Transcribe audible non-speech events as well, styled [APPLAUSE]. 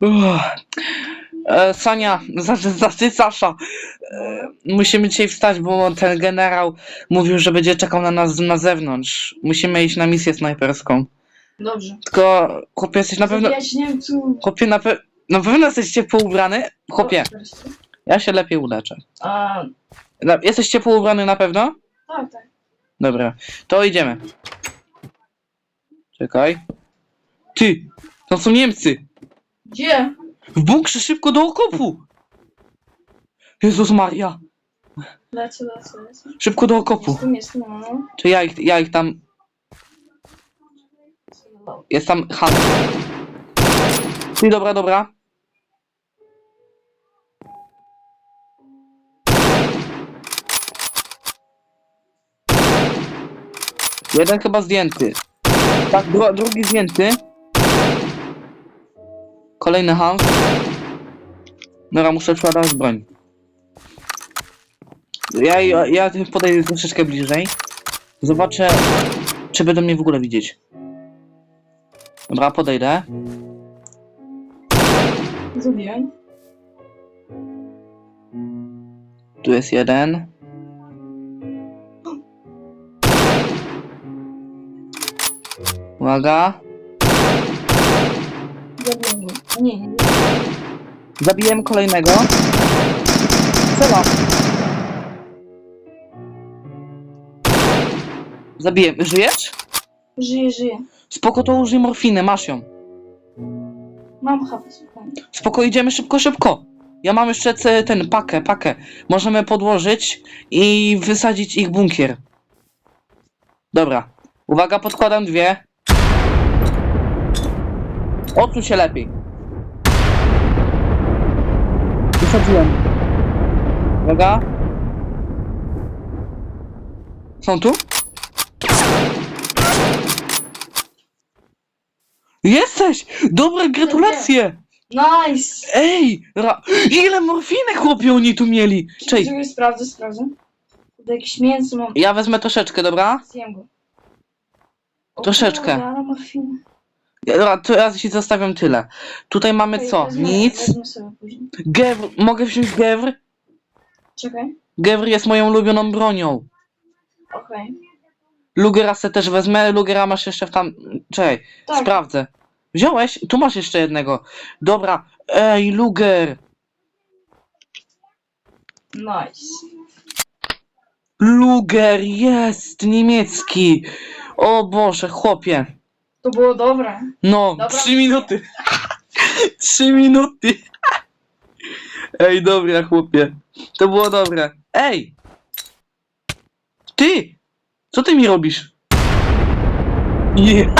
Uff. E, Sonia, znaczy, znaczy Sasza, e, musimy dzisiaj wstać, bo ten generał mówił, że będzie czekał na nas na zewnątrz. Musimy iść na misję snajperską. Dobrze. Tylko, chłopie, jesteś na pewno... Niemców. Chłopie, na, pe... na pewno jesteś ciepło ubrany? Chłopie, ja się lepiej uleczę. A, Na- Jesteś ciepło ubrany na pewno? tak, tak. Dobra, to idziemy. Czekaj. Ty, to są Niemcy. Gdzie? W bunkrze szybko do okopu. Jezus Maria. Lecę, lecę, lecę. Szybko do okopu. Jestem, jestem, no. Czy ja ich, ja ich tam... Jest tam Han. Ty, dobra, dobra. Jeden chyba zdjęty. Tak, dru drugi zdjęty. Kolejny Hans. Dobra, muszę przeładować broń. Ja, ja, ja podejdę troszeczkę bliżej. Zobaczę, czy będą mnie w ogóle widzieć. Dobra, podejdę. Zabiłem. Tu jest jeden. Uwaga. Nie, nie. Zabiłem kolejnego. Strzela. Zabiłem. Żyjesz? Żyję, żyję. Spoko, to użyj morfiny, masz ją. Mam HP, spokojnie. Spoko, idziemy szybko, szybko. Ja mam jeszcze ce- ten pakę, pakę. Możemy podłożyć i wysadzić ich bunkier. Dobra. Uwaga, podkładam dwie. Odsuń się lepiej. Wysadziłem. Uwaga. Są tu? Jesteś! Dobre, gratulacje! Nice! Ej! Ra... Ile morfiny chłopie oni tu mieli! Cześć, sprawdzę, sprawdzę. To jakieś mięso mam. ja wezmę troszeczkę, dobra? Zjem go. O Troszeczkę. kurde, ale morfinę. Dobra, to ja ci zostawiam tyle. Tutaj mamy co? Nic. Wezmę sobie później. Gewr... Mogę wziąć gewr? Czekaj. Gewr jest moją ulubioną bronią. Okej. Lugera se też wezmę. Lugera masz jeszcze w tam... Czekaj, Tak. sprawdzę. Wziąłeś? Tu masz jeszcze jednego. Dobra. Ej, Luger! Nice. Luger jest! Niemiecki! O Boże, chłopie. To było dobre. No, Dobra. trzy minuty. [LAUGHS] trzy minuty. Ej, dobra, chłopie. To było dobre. Ej! Ty! Co ty mi robisz? Nie.